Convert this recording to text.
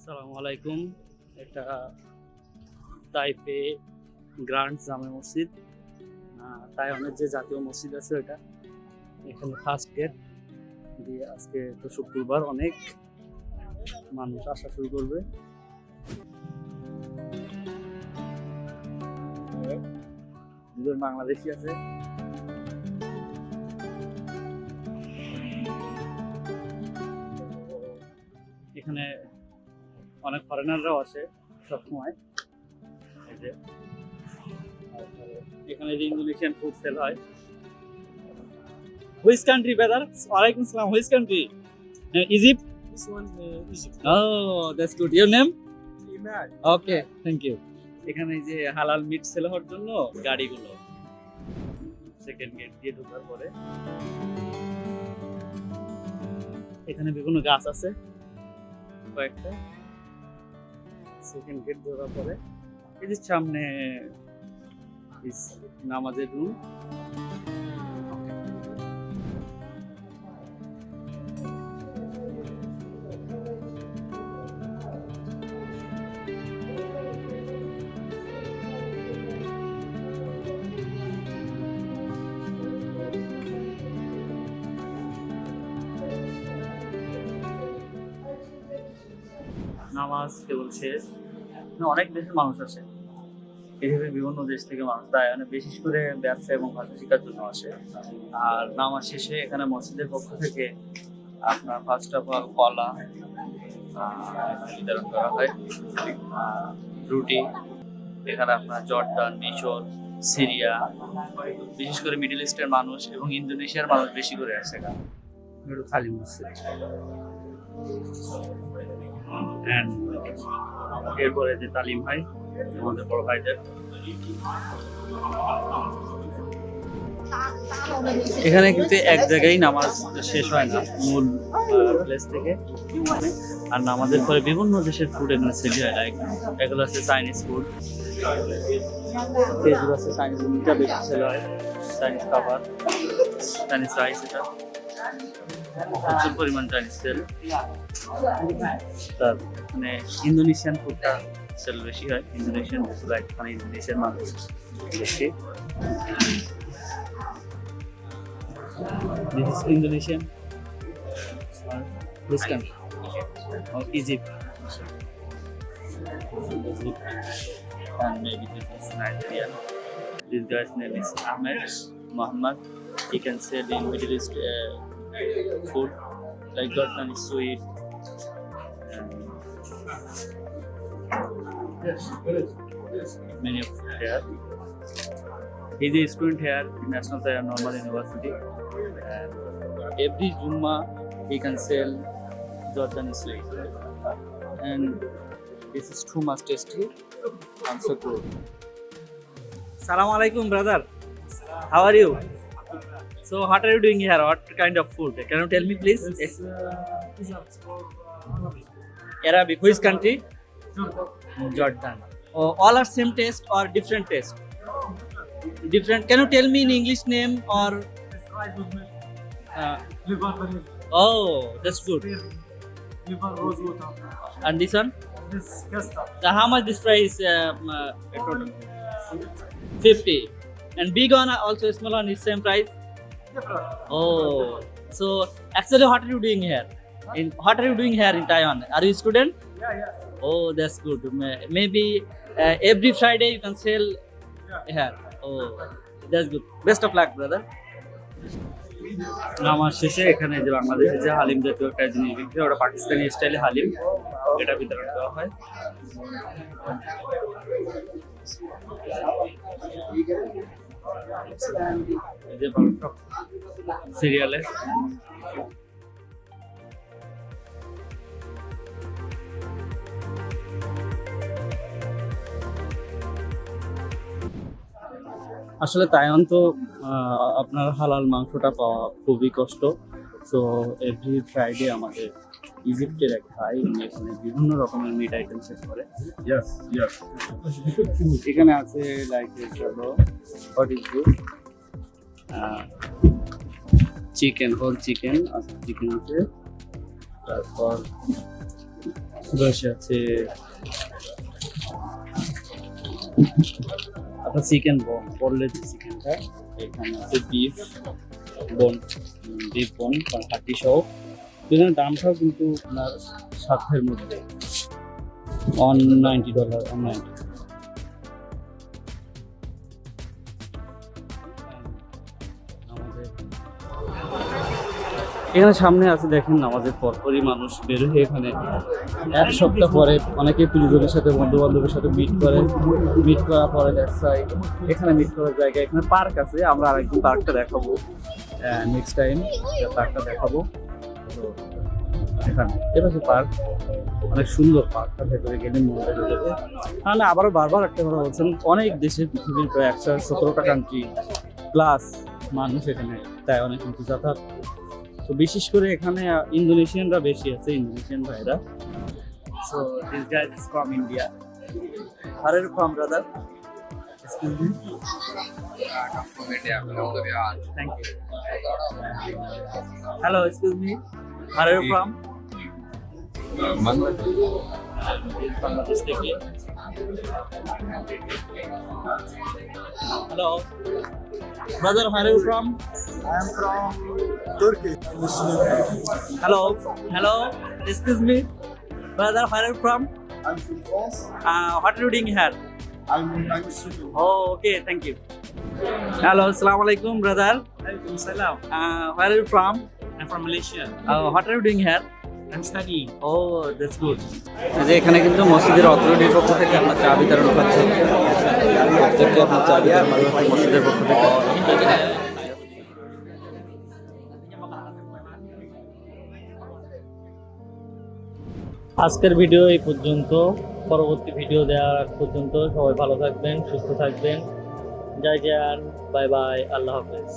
আসসালামু আলাইকুম। এটা তাইপে গ্র্যান্ড জামে মসজিদ। তাইওয়ানের যে জাতীয় মসজিদ আছে ওটা এখানে ফার্স্ট গেট দিয়ে আজকে তো শুক্রবার অনেক মানুষ আসা শুরু করবে। বাংলাদেশি আছে। এখানে অনেক ফরেনাররাও আসে সবসময়। এই যে এখানে যে ইন্দোনেশিয়ান ফুড সেল হয়। হুইস কান্ট্রি ব্রাদার ওয়ালাইকুম আসসালাম which country Egypt This one, uh, Egypt. এখানে এই যে হালাল মিট সেল হওয়ার জন্য গাড়িগুলো সেকেন্ড গেট দিয়ে ঢোকার পরে। এখানে বিভিন্ন গাছ আছে। কয়েকটা। সেকেন্ড গেট ধরার পরে এই যে সামনে নামাজের রুম নামাজ কেবল শেষ অনেক দেশের মানুষ আসে এভাবে বিভিন্ন দেশ থেকে মানুষ তাই মানে বিশেষ করে ব্যবসা এবং ভাষা শিক্ষার জন্য আসে। আর নামাজ শেষে এখানে মসজিদের পক্ষ থেকে আপনার ফার্স্ট অফ অল কলা বিতরণ করা হয়। রুটি, এখানে আপনার জর্দান, মিশর, সিরিয়া, বিশেষ করে মিডল ইস্টের মানুষ এবং ইন্দোনেশিয়ার মানুষ বেশি করে আসে এখানে। খালি মসজিদ এরপরে যে তালিম হয় আমাদের বড় ভাইদের। এখানে কিন্তু এক জায়গায় নামাজ শেষ হয় না, মূল প্লেস থেকে। আর নামাজের পরে বিভিন্ন দেশের ফুড এখানে সেল হয় লাইক এগুলো আছে চাইনিজ ফুড এগুলো আছে চাইনিজ মিটটা বেশি সেল হয়। চাইনিজ খাবার চাইনিজ রাইস এটা। প্রচুর পরিমাণ চাইনিজ সেল তার মানে ইন্দোনেশিয়ান ফুডটা সেল বেশি হয় ইন্দোনেশিয়ান লাইক মানে ইন্দোনেশিয়ান মানুষ বেশি This is Indonesian which country? Or Egypt. And maybe this is Nigerian. This guy's name is Ahmed Muhammad. He can sell in Middle East uh, food like Jordani sweet. And many of here. He's a student here in National Taya Normal University. And every Jumma he can sell Jordani sweet. And this is too much tasty. Also good. Salam alaikum, brother. How are you? So, what are you doing here? What kind of food? Can you tell me, please? It's, uh, called Arabic. Which country? Jordan. Oh, all are same taste or different taste? Different. Can you tell me in English name or? It's rice with milk. Uh, oh, that's good. And this one? This. The, how much this price? Um, uh, 50. And big one also small one is same price? Oh, so actually what are you doing here? In what are you doing here in Taiwan? Are you a student? Yeah, yes. Oh, that's good. May- Maybe uh, every Friday you can sell Yeah. here. Oh, that's good. Best of luck, brother. নামাজ শেষে এখানে যে বাংলাদেশে যে হালিম জাতীয় একটা জিনিস বিক্রি হয়, ওটা পাকিস্তানি স্টাইলে হালিম এটা বিতরণ দেওয়া হয় সিরিয়ালে। আসলে তাইওয়ান তো আপনার হালাল মাংসটা পাওয়া খুবই কষ্ট। সো এভরি ফ্রাইডে আমাদের ইজিপ্টের এক ভাই উনি এখানে বিভিন্ন রকমের মিট আইটেম শেষ করে. এখানে আছে like what is this chicken whole chicken chicken আছে। তারপর বসে আছে আপনার চিকেন বোন বললে যে চিকেনটা এখানে আছে বিফ বোন বিফ বোন হাড্ডি সহ। এখানে দামটাও কিন্তু আপনার সাধ্যের মধ্যে। On ninety dollar on ninety এখানে সামনে আছে দেখেন নামাজের পরপরই মানুষ বের হয়ে এখানে এক সপ্তাহ পরে অনেকে প্রিয়জনের সাথে বন্ধু বান্ধবের সাথে মিট করে। মিট করার পরে দেখায় এখানে মিট করার জায়গা, এখানে পার্ক আছে। আমরা আরেকদিন পার্কটা দেখাবো। নেক্সট টাইম পার্কটা দেখাবো। এখানে এটা হচ্ছে পার্ক। অনেক সুন্দর পার্কটা ভেতরে গেলে মনে যাবে। তাহলে আবারও বারবার একটা কথা বলছেন, অনেক দেশে পৃথিবীর প্রায় একশো সতেরোটা কান্ট্রি প্লাস মানুষ এখানে তাই অনেক কিছু যাতায়াত তো বিশেষ করে এখানে ইন্দোনেশিয়ানরা বেশি আছে, ইন্দোনেশিয়ান ভাইরা। So this guys is from India আর এর from brother hello excuse me আর এর ফ্রম বাংলাদেশ থেকে hello brother are you from I am from Turkey. Hello, hello. Excuse me, brother. Where are you from? I'm from France. Uh, what are you doing here? I'm I'm a student. Oh, okay. Thank you. Hello, assalamu alaikum, brother. Alaikum salam. Uh, where are you from? From Malaysia. Uh, what are you doing here? I'm studying. Oh, that's good. যে এখানে কিন্তু মসজিদের অথরিটির পক্ষ থেকে আমরা চা বিতরণ করছি প্রত্যেককে আপনার চা বিতরণ করছি মসজিদের পক্ষ থেকে আজকের ভিডিও এই পর্যন্ত পরবর্তী ভিডিও দেওয়ার পর্যন্ত সবাই ভালো থাকবেন সুস্থ থাকবেন জয় জয় বাই বাই আল্লাহ হাফেজ